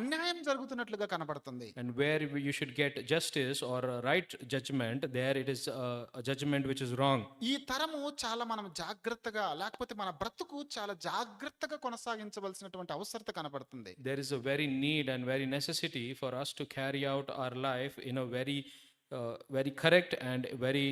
అన్యాయం జరుగుతున్నట్లుగా కనబడుతుంది. And where you should get justice or right judgment there it is judgment which is wrong ఈ తరము చాలా మనం జాగ్రత్తగా లేకపోతే మన బ్రతుకు చాలా జాగ్రత్తగా కొనసాగించవలసినటువంటి అవసరత కనబడుతుంది. There is a very need and very necessity for us to carry out our life in a very very correct and very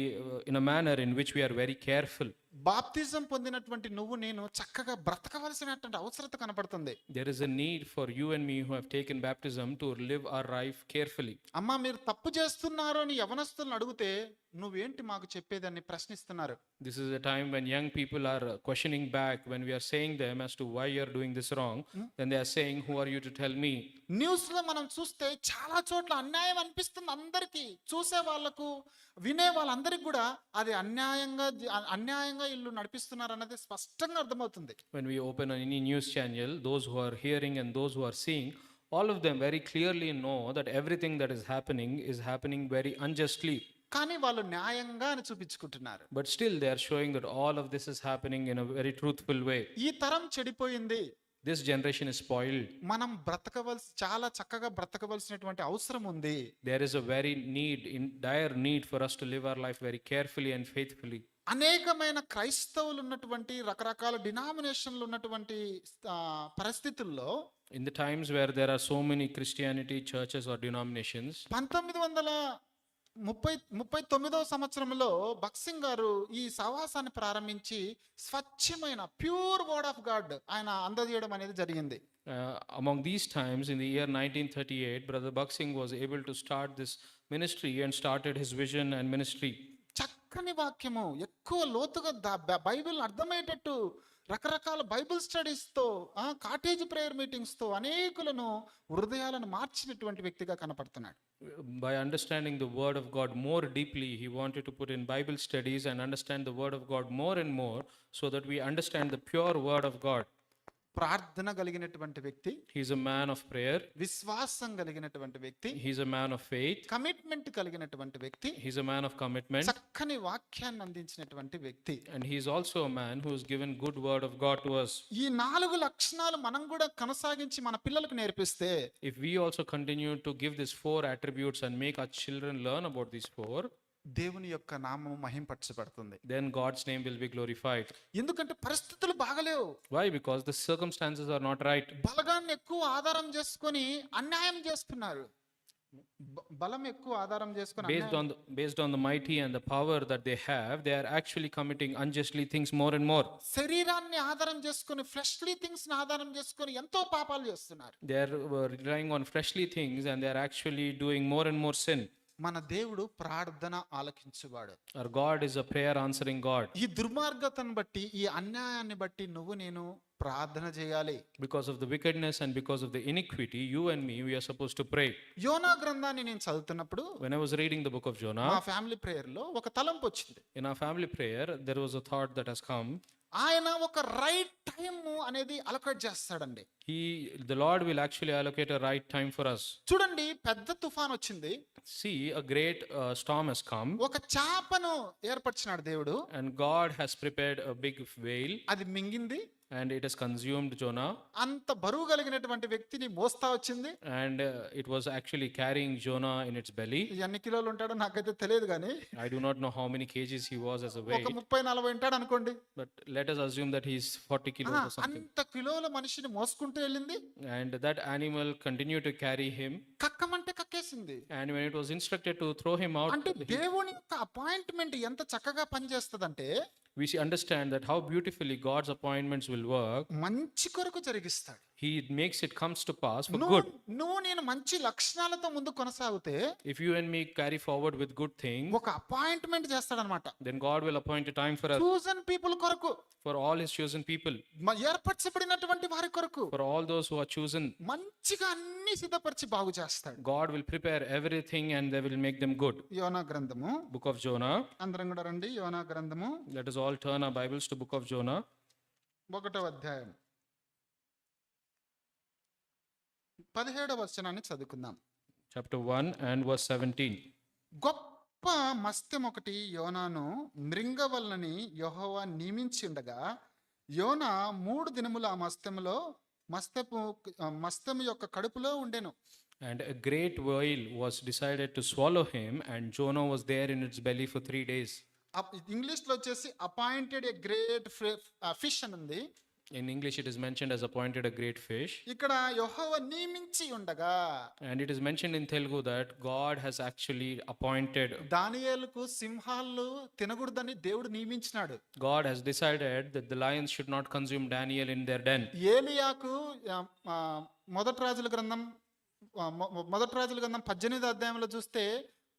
in a manner in which we are very careful బాప్తిజం పొందినటువంటి నువ్వు నేను చక్కగా బ్రతకవలసినటువంటి అవసరత కనబడుతుంది there is a need for you and me who have taken baptism to live our life carefully అమ్మ మీరు తప్పు చేస్తున్నారు అని యవనస్తులను అడిగితే నువ్వు ఏంటి మాకు చెప్పేదాన్ని ప్రశ్నిస్తున్నారు? This is a time when young people are questioning back when we are saying them as to why you are doing this wrong then they are saying who are you to tell me న్యూస్లో మనం చూస్తే చాలా చోట్ల అన్యాయం అనిపిస్తుంది అందరికీ. చూసే వాళ్ళకు వినే వాళ్ళందరికీ కూడా అది అన్యాయంగా అన్యాయంగా ఇల్లు నడిపిస్తున్నారు అన్నది స్పష్టంగా అర్థమవుతుంది when we open any news channel, those who are hearing and those who are seeing, all of them very clearly know that everything that is happening is happening very unjustly. కానీ వాళ్ళు న్యాయంగా అని చూపించుకుంటున్నారు But still, they are showing that all of this is happening in a very truthful way. ఈ తరం చెడిపోయింది This generation is spoiled. మనం బ్రతకవలసి చాలా చక్కగా బ్రతకవలసినటువంటి అవసరం ఉంది There is a very need, in dire need for us to live our life very carefully and faithfully. అనేకమైన క్రైస్తవులు ఉన్నటువంటి రకరకాల డినామినేషన్లు ఉన్నటువంటి పరిస్థితుల్లో In the times where there are so many Christianity churches or denominations, పంతొమ్మిది వందల ముప్పై ముప్పై తొమ్మిదవ సంవత్సరంలో బక్సింగ్ గారు ఈ సహవాసాన్ని ప్రారంభించి స్వచ్ఛమైన ప్యూర్ వర్డ్ ఆఫ్ గాడ్ ఆయన అందజేయడం అనేది జరిగింది Uh, among these times, in the year 1938, Brother Buxing was able to start this ministry and started his vision and ministry. చక్కని వాక్యము ఎక్కువ లోతుగా ద- బైబిల్ అర్థమయ్యేటట్టు రకరకాల బైబుల్ స్టడీస్తో కాటేజ్ ప్రేయర్ మీటింగ్స్తో అనేకులను హృదయాలను మార్చినటువంటి వ్యక్తిగా కనపడుతున్నాడు. By understanding the word of God more deeply he wanted to put in Bible studies and understand the word of God more and more so that we understand the pure word of God ప్రార్థన కలిగినటువంటి వ్యక్తి he's a man of prayer విశ్వాసం కలిగినటువంటి వ్యక్తి he's a man of faith commitment కలిగినటువంటి వ్యక్తి he's a man of commitment చక్కని వాక్యాన్ని అందించినటువంటి వ్యక్తి. And he's also a man who's given good word of God to ఈ నాలుగు లక్షణాలు మనం కూడా కొనసాగించి మన పిల్లలకు నేర్పిస్తే if we also continue to give this four attributes and make our children learn about this four దేవుని యొక్క నామం మహింపరచబడుతుంది. Then God's name will be glorified ఎందుకంటే పరిస్థితులు బాగాలేవు. Why because the circumstances are not right బలగాన్ని ఎక్కువ ఆధారం చేసుకొని అన్యాయం చేస్తున్నారు. బలం ఎక్కువ ఆధారం చేసుకొని based on based on the mighty and the power that they have they are actually committing unjustly things more and more శరీరాన్ని ఆధారం చేసుకొని ఫ్రెష్లీ థింగ్స్ని ఆధారం చేసుకొని ఎంతో పాపాలు చేస్తున్నారు. They are relying on fleshly things and they are actually doing more and more sin మన దేవుడు ప్రార్థన ఆలకించువాడు. Our God is a prayer answering God ఈ దుర్మార్గతను బట్టి ఈ అన్యాయాన్ని బట్టి నువ్వు నేను ప్రార్థన చేయాలి. Because of the wickedness and because of the iniquity you and me we are suppose to pray యోనా గ్రంథాన్ని నేను చదువుతున్నప్పుడు when I was reading the book of Jonah మా ఫ్యామిలీ ప్రేయర్లో ఒక తలంపు వచ్చింది. In a family prayer there was a thought that has come ఆయన ఒక రైట్ టైం అనేది అలొకేట్ చేస్తాడండి the Lord will actually allocate a right time for us. చూడండి పెద్ద తుఫాన్ వచ్చింది See, a great uh, storm has come, ఒక చాపను ఏర్పరిచినాడు దేవుడు and God has prepared a big whale, అది మింగింది and it is consumed Jonah అంత బరువు కలిగినటువంటి వ్యక్తిని మోస్తా వచ్చింది. And it was actually carrying Jonah in its belly ఎన్ని కిలోలు ఉంటాడో నాకైతే తెలియదు కానీ I do not know how many kgs he was as away ఒక 30 40 ఉంటాడు అనుకోండి. But let us assume that he is 40 kilos or something అంత కిలోల మనిషిని మోసుకుంటూ వెళ్ళింది. And that animal continue to carry him కక్కమంటే కక్కేసింది. And when it was instructed to throw him out అంటే దేవుని యొక్క అపాయింట్మెంట్ ఎంత చక్కగా పని చేస్తదంటే we see- understand that how beautifully God's appointments will work. మంచి కొరకు జరిగిస్తాడు He makes it comes to pass for నువ్వు good. నువ్వు నేను మంచి లక్షణాలతో ముందు కొనసాగితే If you and me carry forward with good things, ఒక అపాయింట్మెంట్ చేస్తాడనమాట then God will appoint a time for us, chosen people కొరకు for all His chosen people, ఏర్పరచబడినటువంటి వారి కొరకు for all those who are chosen. మంచిగా అన్ని సిద్ధపరిచి బాగు చేస్తాడు God will prepare everything and they will make them good. యోనా గ్రంథము Book of Jonah. అందరం కూడా రండి యోనా గ్రంథము Let us all turn our Bibles to Book of Jonah, ఒకటో అధ్యాయం పదిహేడవ వచనాన్ని చదువుకుందాం chapter 1 and verse 17. గొప్ప మత్స్యం ఒకటి యోనాను మృంగవలనని యెహోవా నియమించి ఉండగా యోనా మూడు దినములు ఆ మత్స్యములో మస్తపు ఆ, మస్తము యొక్క కడుపులో ఉండెను And a great whale was decided to swallow him, and Jonah was there in its belly for three days. అప్- ఇంగ్లీష్లో వచ్చేసి అపాయింటెడ్ ఏ గ్రేట్ ఫిష్ అని ఉంది In English, it is mentioned as appointed a great fish. ఇక్కడ యెహోవా నియమించి ఉండగా And it is mentioned in Telugu that God has actually appointed, దానియేలుకు సింహాలు తినకూడదని దేవుడు నియమించినాడు God has decided that the lions should not consume Daniel in their den. ఏలియాకు ఆ, ఆ, మొదటి రాజుల గ్రంథం ఆ, మొ- మొదటి రాజుల గ్రంథం పద్దెనిమిది అధ్యాయంలో చూస్తే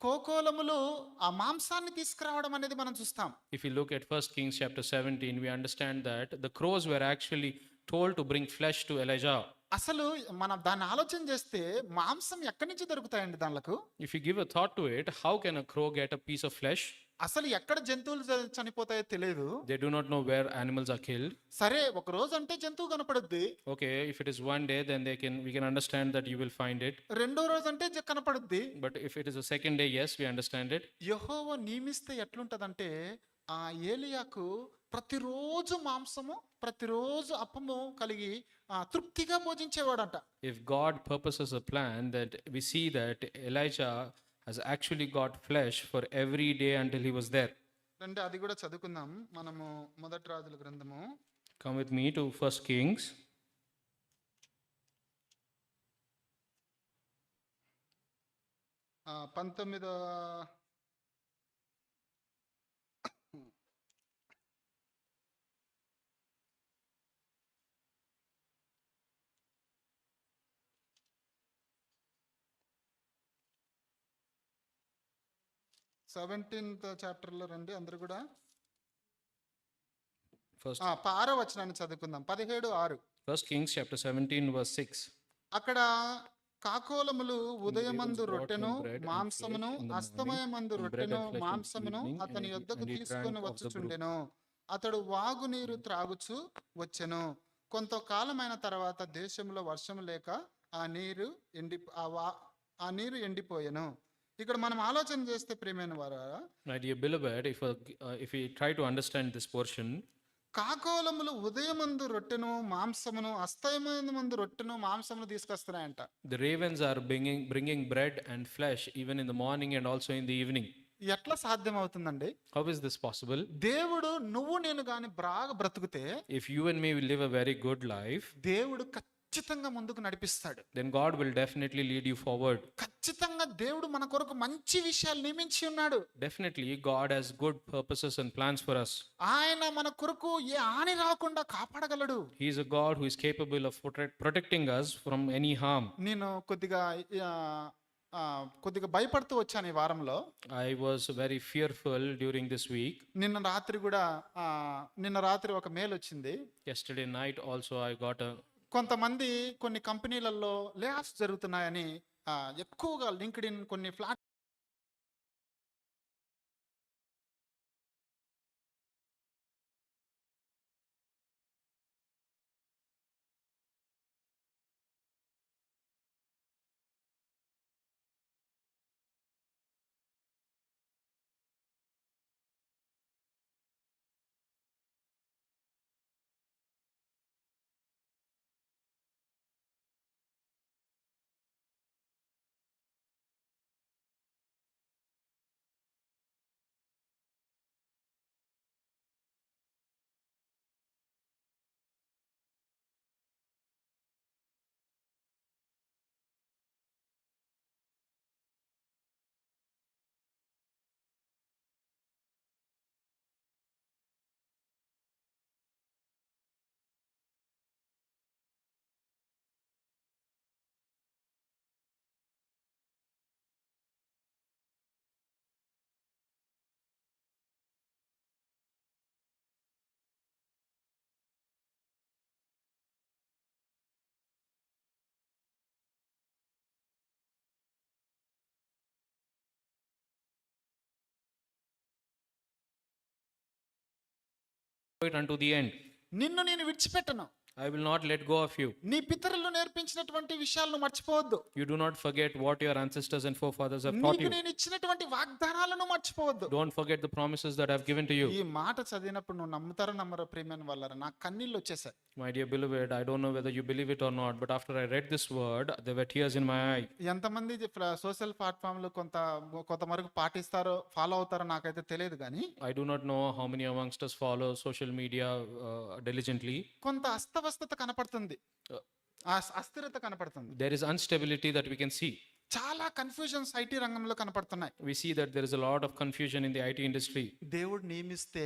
కోకోలములు ఆ మాంసాన్ని తీసుకురావడం అనేది మనం చూస్తాం. If you look at first Kings chapter 17 we understand that the crows were actually told to bring flesh to Elijah అసలు మనం దాని ఆలోచన చేస్తే మాంసం ఎక్కడి నుంచి దొరుకుతాయండి దానిలకు? If you give a thought to it how can a crow get a piece of flesh అసలు ఎక్కడ జంతువులు చనిపోతాయో తెలియదు they do not know where animals are killed సరే ఒక రోజు అంటే జంతువు కనపడుద్ది. Okay if it is one day then they can we can understand that you will find it రెండో రోజు అంటే కనపడుద్ది. But if it is a second day yes we understand it యెహోవా నియమిస్తే ఎట్లుంటదంటే ఆ ఏలియాకు ప్రతిరోజు మాంసము ప్రతిరోజు అప్పము కలిగి తృప్తిగా భోజించేవాడంట. If God purposes a plan that we see that Elijah has actually got flesh for every day until he was there. అంటే అది కూడా చదువుకుందాం మనము మొదటి రాజుల గ్రంథము Come with me to First Kings. పంతొమ్మిదో సెవెంటీన్త్ చాప్టర్లో రండి అందరు కూడా. ప- ఆరో వచనాన్ని చదువుకుందాం. పదిహేడు ఆరు. First Kings chapter 17, verse 6. అక్కడ కాకోలములు ఉదయమందు రొట్టెను మాంసమును అస్తమయమందు రొట్టెను మాంసమును అతని యొద్దకు తీసుకొని. వచ్చుచుండెను. అతడు వాగునీరు త్రాగుచు వచ్చెను. కొంతకాలమైన తర్వాత దేశంలో వర్షం లేక ఆ నీరు ఎండి ఆ వా ఆ నీరు ఎండిపోయెను. ఇక్కడ మనం ఆలోచన చేస్తే ప్రేమైన వారు? కాకోలములు ఉదయమందు రొట్టెను మాంసమును అస్తమందు రొట్టెను మాంసమును తీసుకొస్తున్నాయంట. The ravens are bringing bringing bread and flesh even in the morning and also in the evening ఎట్లా సాధ్యం అవుతుందండి హౌ ఇస్ దిస్ పాసిబుల్ దేవుడు నువ్వు నేను గాని బ్రాగ బ్రతుకుతే if you and me will live a very good life దేవుడు ఖచ్చితంగా ముందుకు నడిపిస్తాడు. Then God will definitely lead you forward ఖచ్చితంగా దేవుడు మన కొరకు మంచి విషయాలు నియమించి ఉన్నాడు. Definitely God has good purposes and plans for us. ఆయన మన కొరకు ఏ హాని రాకుండా కాపాడగలడు. He is a God who is capable of protecting us from any harm నేను కొద్దిగా కొద్దిగా భయపడుతూ వచ్చాను ఈ వారంలో. I was very fearful during this week నిన్న రాత్రి కూడా నిన్న రాత్రి ఒక మేల్ వచ్చింది. Yesterday night also I got కొంతమంది కొన్ని కంపెనీలలో లేఆఫ్స్ జరుగుతున్నాయని ఎక్కువగా లింక్డ్ ఇన్ కొన్ని ఫ్లాట్ అంటూ unto the నిన్ను నేను విడిచిపెట్టను. I will not let go of you. నీ పితరులు నేర్పించినటువంటి విషయాలను మర్చిపోవద్దు You do not forget what your ancestors and forefathers have taught నీకు you. నేను ఇచ్చినటువంటి వాగ్దానాలను మర్చిపోవద్దు Don't forget the promises that I've given to you. ఈ మాట చదివినప్పుడు నువ్వు నమ్ముతారో నమ్మరో ప్రేమైన వాళ్ళ నాకు కన్నీళ్ళు వచ్చేసాయి My dear beloved, I don't know whether you believe it or not, but after I read this word, there were tears in my eye. ఎంతమంది సోషల్ ప్లాట్ఫామ్లు కొంత కొంతవరకు పాటిస్తారో ఫాలో అవుతారో నాకైతే తెలియదు కానీ I do not know how many amongst us follow social media uh, diligently. అస్వస్థత కనపడుతుంది. అస్థిరత కనపడుతుంది. There is instability that we can see చాలా కన్ఫ్యూజన్స్ ఐటీ రంగంలో కనపడుతున్నాయి. We see that there is a lot of confusion in the IT industry దేవుడు నియమిస్తే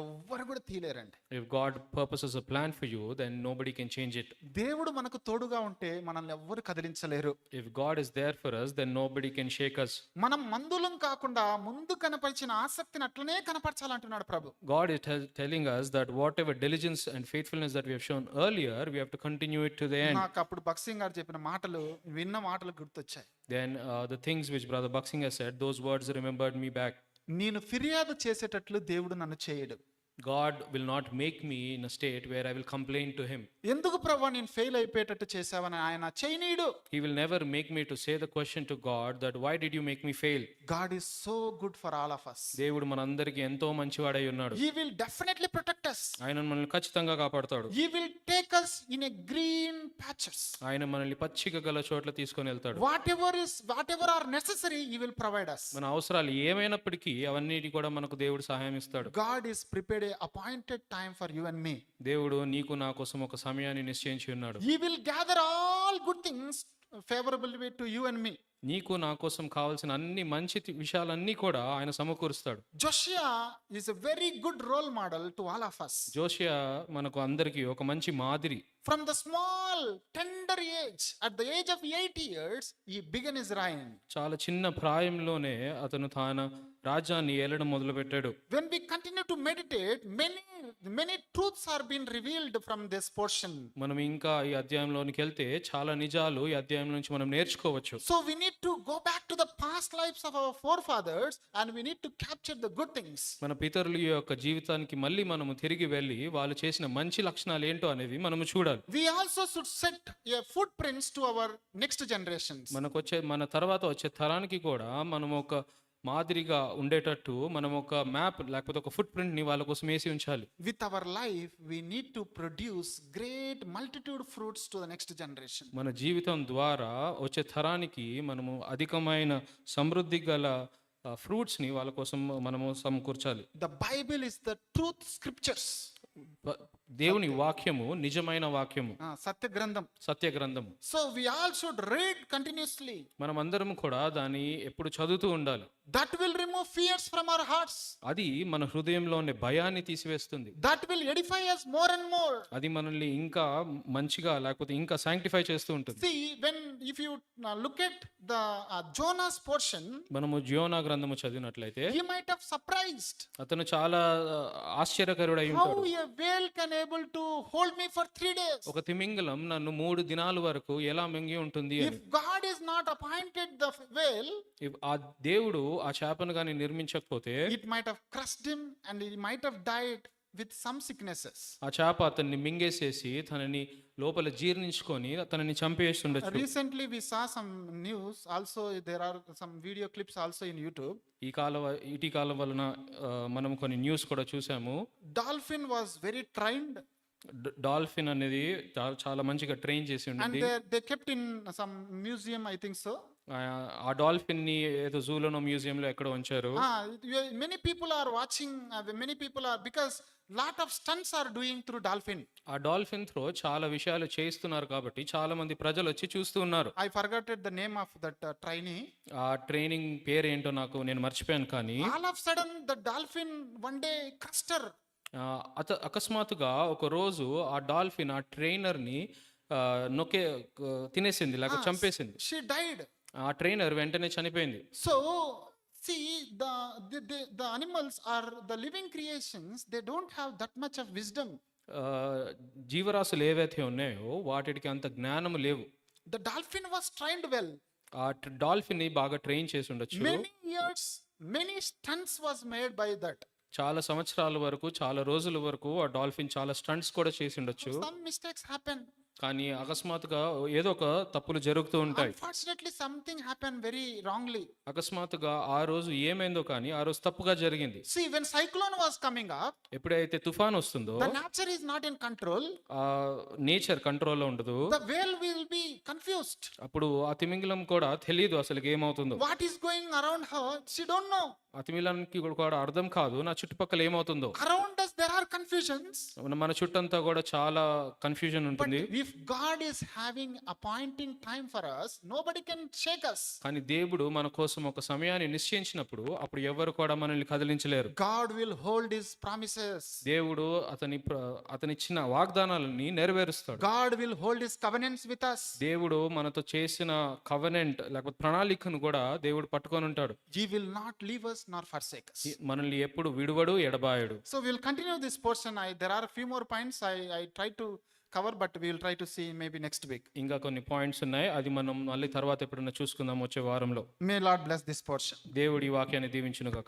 ఎవ్వరు కూడా తీయలేరండి. If God purpose is a plan for you then nobody can change it దేవుడు మనకు తోడుగా ఉంటే మనల్ని ఎవ్వరు కదిలించలేరు. If God is there for us then nobody can shake us. మనం మందులం కాకుండా ముందు కనపరిచిన ఆసక్తిని అట్లనే కనపరచాలంటున్నాడు ప్రభు. God is telling us that whatever diligence and faithfulness that we have shown earlier we have to continue it to the end నాకు అప్పుడు బక్సింగ్ గారు చెప్పిన మాటలు విన్న మాటలు గుర్తొచ్చాయి. Then the things which brother Bakht Singh has said those words remembered me back నేను ఫిర్యాదు చేసేటట్లు దేవుడు నన్ను చేయడు. God will not make me in a state where I will complain to Him. ఎందుకు ప్రభు నేను ఫెయిల్ అయిపోయేటట్టు చేసావని ఆయన చేయనీయుడు He will never make me to say the question to God that why did you make me fail? God is so good for all of us దేవుడు మనందరికీ ఎంతో మంచివాడై ఉన్నాడు. He will definitely protect us ఆయన మనల్ని ఖచ్చితంగా కాపాడుతాడు. He will take us in a green patches ఆయన మనల్ని పచ్చిక గల చోట్ల తీసుకొని వెళ్తాడు. Whatever is whatever are necessary he will provide us మన అవసరాలు ఏమైనప్పటికీ అవన్నిటి కూడా మనకు దేవుడు సహాయం ఇస్తాడు. God is prepared a appointed time for you and మీ దేవుడు నీకు నా కోసం ఒక సమయాన్ని నిశ్చయించి ఉన్నాడు. He will gather all good things favourable to you and మీ నీకు నా కోసం కావాల్సిన అన్ని మంచి విషయాలన్నీ కూడా ఆయన సమకూరుస్తాడు. Josiah is a very good role model to all of us Josiah మనకు అందరికీ ఒక మంచి మాదిరి. From the small tender age at the age of eight years he began is reign చాలా చిన్న ప్రాయంలోనే అతను తాన రాజ్యాన్ని ఏలడం మొదలుపెట్టాడు when we continue to meditate many many truths are being revealed from this portion మనం ఇంకా ఈ అధ్యాయంలోనికి వెళ్తే చాలా నిజాలు ఈ అధ్యాయం నుంచి మనం నేర్చుకోవచ్చు so we need to go back to the past lives of our forefathers and we need to capture the good things మన పితరుల యొక్క జీవితానికి మళ్ళీ మనము తిరిగి వెళ్ళి వాళ్ళు చేసిన మంచి లక్షణాలు ఏంటో అనేవి మనము చూడాలి we also should set a footprints to our next generations మనకు వచ్చే మన తర్వాత వచ్చే తరానికి కూడా మనం ఒక మాదిరిగా ఉండేటట్టు మనం ఒక మ్యాప్ లేకపోతే ఒక ఫుట్ ప్రింట్ని వాళ్ళ కోసం వేసి ఉంచాలి. With our life we need to produce great multitude fruits to the next generation మన జీవితం ద్వారా వచ్చే తరానికి మనము అధికమైన సమృద్ధి గల ఫ్రూట్స్ని వాళ్ళ కోసం మనము సమకూర్చాలి. The Bible is the truth scriptures దేవుని వాక్యము నిజమైన వాక్యము. సత్య గ్రంథం. సత్య గ్రంథం so we all should read continuously మనం అందరం కూడా దాని ఎప్పుడు చదువుతూ ఉండాలి. That will remove fears from our hearts అది మన హృదయంలోని భయాన్ని తీసివేస్తుంది. That will edify us more and more అది మనల్ని ఇంకా మంచిగా లేకపోతే ఇంకా సాంక్టిఫై చేస్తూ ఉంటుంది. See when if you look at the Jonah's portion మనము జోనా గ్రంథము చదివినట్లయితే హి మైట్ హావ్ సర్ప్రైజ్డ్ అతను చాలా uh, ఆశ్చర్యకరుడై ఉంటాడు. How a whale can able to hold me for three days ఒక తిమింగలం నన్ను మూడు దినాల వరకు ఎలా మింగి ఉంటుంది if god is not appointed the whale ఆ దేవుడు ఆ చేపను కానీ నిర్మించకపోతే it might have crushed him and he might have died with some sicknesses ఆ చేప అతన్ని మింగేసేసి తనని లోపల జీర్ణించుకొని తనని చంపేస్తుండొచ్చు. Recently we saw some news also there are some video clips also in YouTube ఈ కాల ఇటీ కాలం వలన మనం కొన్ని న్యూస్ కూడా చూసాము. Dolphin was very trained dolphin అనేది చాలా మంచిగా ట్రైన్ చేసి ఉండే they kept in some museum I think so ఆ డాల్ఫిన్ని ఏదో జూలోనో మ్యూజియం లో ఉంచారు. Many people are watching many people are because lot of stunts are doing through dolphin ఆ డాల్ఫిన్ త్రో చాలా విషయాలు చేస్తున్నారు కాబట్టి చాలా మంది ప్రజలు వచ్చి చూస్తూ ఉన్నారు. I forgetted the name of that training ఆ ట్రైనింగ్ పేరు ఏంటో నాకు నేను మర్చిపోయాను కానీ all of sudden the dolphin one day కస్టర్ అత అకస్మాత్తుగా ఒక రోజు ఆ డాల్ఫిన్ ఆ ట్రైనర్ని నొక్కే తినేసింది లేక చంపేసింది. షీ డైడ్ ఆ ట్రైనర్ వెంటనే చనిపోయింది So see the, the the the animals are the living creations. They don't have that much of wisdom. ఆ, జీవరాశులు ఏవైతే ఉన్నాయో వాటికి అంత జ్ఞానం లేవు The dolphin was trained well. ఆ డాల్ఫిన్ని బాగా ట్రైన్ చేసి ఉండొచ్చు Many years, many stunts was made by that. చాలా సంవత్సరాల వరకు చాలా రోజుల వరకు ఆ డాల్ఫిన్ చాలా స్టంట్స్ కూడా చేసి ఉండొచ్చు Some mistakes happen. కానీ అకస్మాత్తుగా ఏదో ఒక తప్పులు జరుగుతూ ఉంటాయి. Unfortunately something happen very wrongly అకస్మాత్తుగా ఆ రోజు ఏమైందో కానీ ఆ రోజు తప్పుగా జరిగింది. See when cyclone was coming ఎప్పుడైతే తుఫాన్ వస్తుందో the not in control nature కంట్రోల్లో ఉండదు వేల్ విల్ బి కన్ఫ్యూజ్డ్ అప్పుడు అతిమింగిలం కూడా తెలియదు అసలు ఏమవుతుందో. What is going around her don't know అతిమిలానికి కూడా అర్థం కాదు నా చుట్టుపక్కల ఏమవుతుందో. Around us there are confusions మన చుట్టంతా కూడా చాలా కన్ఫ్యూజన్ ఉంటుంది. If God is having appointing time for us nobody can shake us కానీ దేవుడు మన కోసం ఒక సమయాన్ని నిశ్చయించినప్పుడు అప్పుడు ఎవరు కూడా మనల్ని కదిలించలేరు. God will hold his promises దేవుడు అతని అతని ఇచ్చిన వాగ్దానాలని నెరవేరుస్తాడు. God will hold his covenants with us దేవుడు మనతో చేసిన కవెనెంట్ లేకపోతే ప్రణాళికను కూడా దేవుడు పట్టుకొని ఉంటాడు. He will not leave us nor forsake మనల్ని ఎప్పుడు విడువడు ఎడబాయడు. So will continue this portion I there are few more points I I try to cover, but we'll try to see maybe next week. ఇంకా కొన్ని points ఉన్నాయి అది మనం మళ్ళీ తర్వాత ఎప్పుడైనా చూసుకుందాం వచ్చే వారంలో May Lord bless this portion. దేవుడి వాక్యాన్ని దీవించును